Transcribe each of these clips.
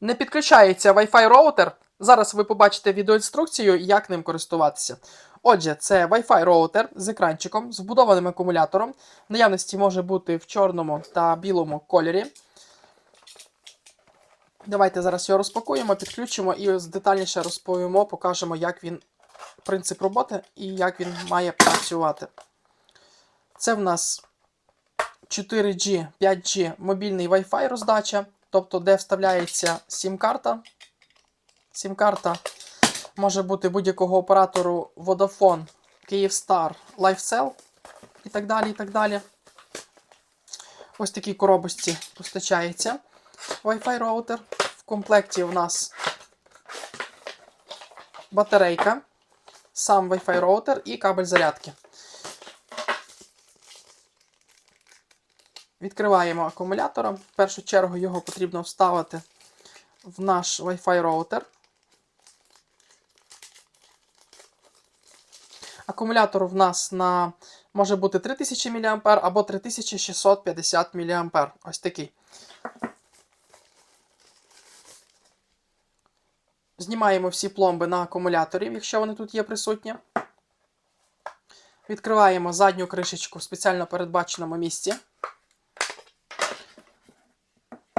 Не підключається Wi-Fi роутер. Зараз ви побачите відеоінструкцію, як ним користуватися. Отже, це Wi-Fi роутер з екранчиком, з вбудованим акумулятором. В наявності може бути в чорному та білому кольорі. Давайте зараз його розпакуємо, підключимо і детальніше розповімо, покажемо, як він принцип роботи і як він має працювати. Це в нас 4G, 5G мобільний Wi-Fi роздача, тобто де вставляється сім-карта. Сім-карта може бути будь-якого оператору Vodafone, Kyivstar, LifeCell і так далі. і так далі. Ось такі коробочці постачається Wi-Fi роутер. В комплекті у нас батарейка, сам Wi-Fi роутер і кабель зарядки. Відкриваємо акумулятора. В першу чергу його потрібно вставити в наш Wi-Fi роутер. Акумулятор в нас на може бути 3000 мА або 3650 мА. Ось такий. Знімаємо всі пломби на акумуляторі, якщо вони тут є присутні. Відкриваємо задню кришечку в спеціально передбаченому місці.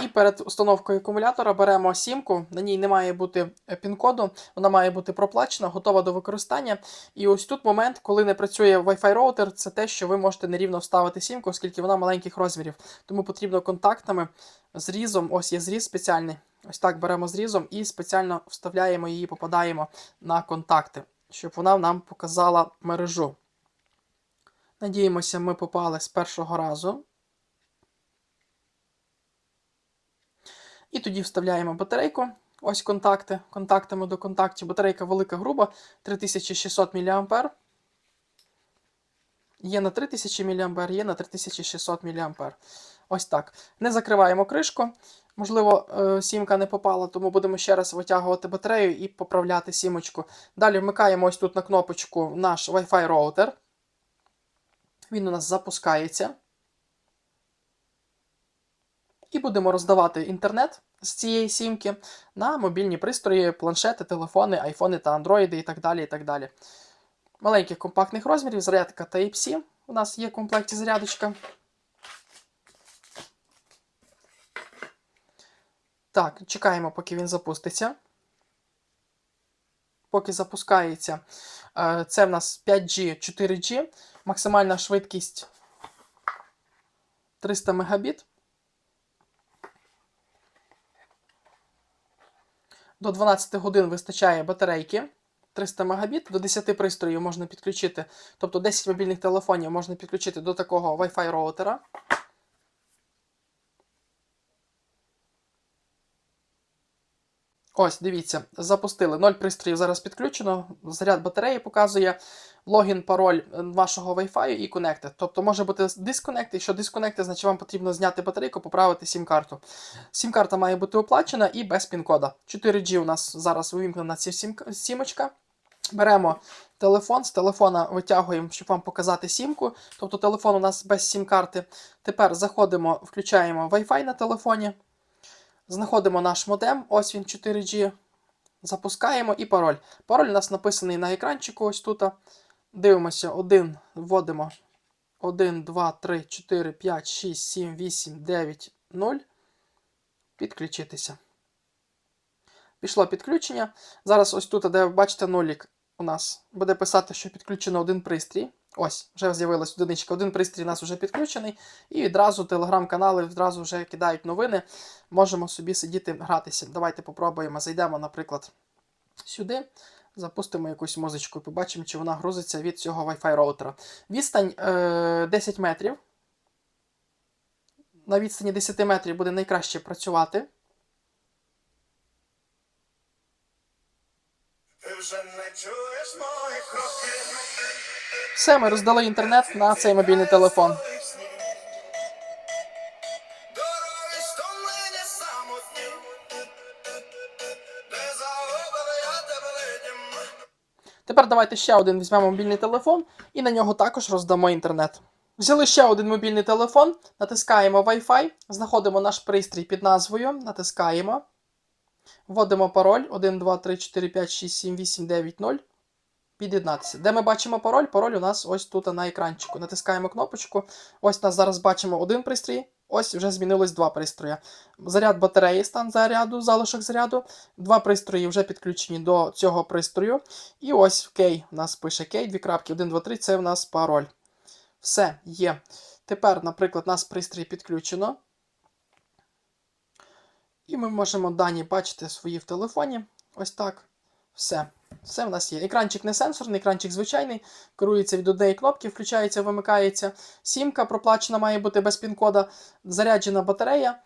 І перед установкою акумулятора беремо сімку. На ній не має бути пін-коду, вона має бути проплачена, готова до використання. І ось тут момент, коли не працює Wi-Fi роутер, це те, що ви можете нерівно вставити сімку, оскільки вона маленьких розмірів. Тому потрібно контактами зрізом, ось є зріз спеціальний. Ось так беремо зрізом і спеціально вставляємо її, попадаємо на контакти, щоб вона нам показала мережу. Надіємося, ми попали з першого разу. І тоді вставляємо батарейку. Ось контакти. Контактами до контактів. Батарейка велика груба, 3600 мА. Є на 3000 мА, є на 3600 мА. Ось так. Не закриваємо кришку. Можливо, е, сімка не попала, тому будемо ще раз витягувати батарею і поправляти сімочку. Далі вмикаємо ось тут на кнопочку наш Wi-Fi роутер. Він у нас запускається. Будемо роздавати інтернет з цієї сімки на мобільні пристрої, планшети, телефони, айфони та андроїди і так далі. і так далі. Маленьких компактних розмірів, зарядка Type-C. У нас є в комплекті зарядочка. Так, чекаємо, поки він запуститься. Поки запускається, е, це в нас 5G, 4G, максимальна швидкість 300 Мбіт. До 12 годин вистачає батарейки. 300 Мбіт, до 10 пристроїв можна підключити, тобто 10 мобільних телефонів можна підключити до такого Wi-Fi роутера. Ось, дивіться, запустили. 0 пристроїв зараз підключено. Заряд батареї показує логін, пароль вашого Wi-Fi і Connected. Тобто може бути Disconnect, Якщо Disconnect, значить вам потрібно зняти батарейку, поправити сім-карту. Сім-карта має бути оплачена і без пін-кода. 4G у нас зараз вивімкнена ця сімочка. Беремо телефон, з телефона витягуємо, щоб вам показати сімку. Тобто телефон у нас без сім-карти. Тепер заходимо, включаємо Wi-Fi на телефоні. Знаходимо наш модем, ось він 4G. Запускаємо і пароль. Пароль у нас написаний на екранчику ось тут. Дивимося, 1, вводимо 1, 2, 3, 4, 5, 6, 7, 8, 9, 0. Підключитися. Пішло підключення. Зараз ось тут, де ви бачите нулік, у нас буде писати, що підключено один пристрій. Ось, вже з'явилась одиничка. Один пристрій у нас вже підключений. І відразу телеграм-канали відразу вже кидають новини. Можемо собі сидіти гратися. Давайте попробуємо. Зайдемо, наприклад, сюди. Запустимо якусь музичку і побачимо, чи вона грузиться від цього Wi-Fi роутера. Відстань е, 10 метрів. На відстані 10 метрів буде найкраще працювати. Ти вже не кроки. Все, ми роздали інтернет на цей мобільний телефон. Тепер давайте ще один візьмемо мобільний телефон і на нього також роздамо інтернет. Взяли ще один мобільний телефон, натискаємо Wi-Fi, знаходимо наш пристрій під назвою, натискаємо. Вводимо пароль 1, 2, 3, 4, 5, 6, 7, 8, 9, 0. Під'єднатися. Де ми бачимо пароль? Пароль у нас ось тут на екранчику. Натискаємо кнопочку. Ось нас зараз бачимо один пристрій. Ось вже змінилось два пристрої. Заряд батареї, стан заряду, залишок заряду. Два пристрої вже підключені до цього пристрою. І ось кей. У нас пише кей, дві крапки, 1, 2, 3, це у нас пароль. Все, є. Тепер, наприклад, у нас пристрій підключено. І ми можемо дані бачити свої в телефоні. Ось так. Все. Все в нас є. Екранчик не сенсорний, екранчик звичайний. Керується від однієї кнопки, включається, вимикається. Сімка проплачена має бути без пін-кода, заряджена батарея.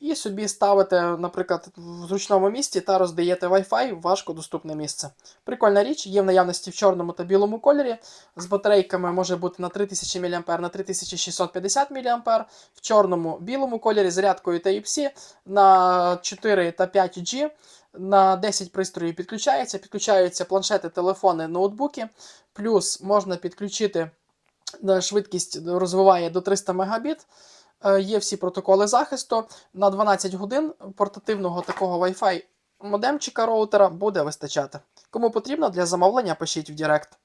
І собі ставите, наприклад, в зручному місці та роздаєте Wi-Fi в важкодоступне місце. Прикольна річ, є в наявності в чорному та білому кольорі. З батарейками може бути на 3000 мА, на 3650 мА. В чорному білому кольорі зарядкою Type-C на 4 та 5 G. На 10 пристроїв підключається. Підключаються планшети, телефони, ноутбуки. Плюс можна підключити е, швидкість розвиває до 300 Мбіт. Е, Є всі протоколи захисту. На 12 годин портативного такого Wi-Fi модемчика роутера буде вистачати. Кому потрібно для замовлення, пишіть в Директ.